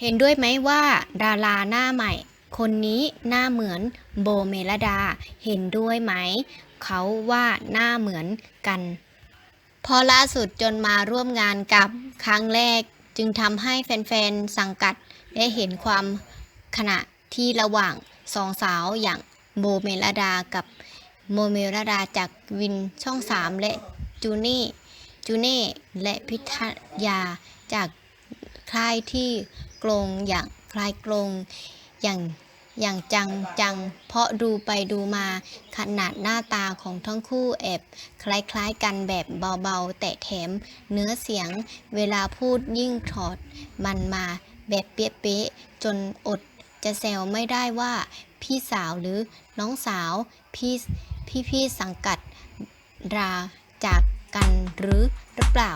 เห็นด้วยไหมว่าดาราหน้าใหม่ คนนี้หน้าเหมือนโบเมลดา เห็นด้วยไหม เขาว่าหน้าเหมือนกันพอล่าสุดจนมาร่วมงานกับครั้งแรก จึงทำให้แฟนๆ สังกัดได้เห็นความขณะที่ระหว่างสองสาวอย่างโบเมลดากับโมเมลดาจากวินช่อง3และจูนี่จูเน่และพิทยาจากค่ายที่ กลงอย่างคลายกลงอย่างอย่างจังจัง เพราะดูไปดูมาขนาดหน้าตาของทั้งคู่แอบคล้ายๆกันแบบเบาๆ แต่แถมเนื้อเสียงเวลาพูดยิ่งถอด มันมาแบบเป๊ะๆจนอดจะแซวไม่ได้ว่าพี่สาวหรือน้องสาวพี่พี่ๆสังกัดราจากกันหรือหรือเปล่า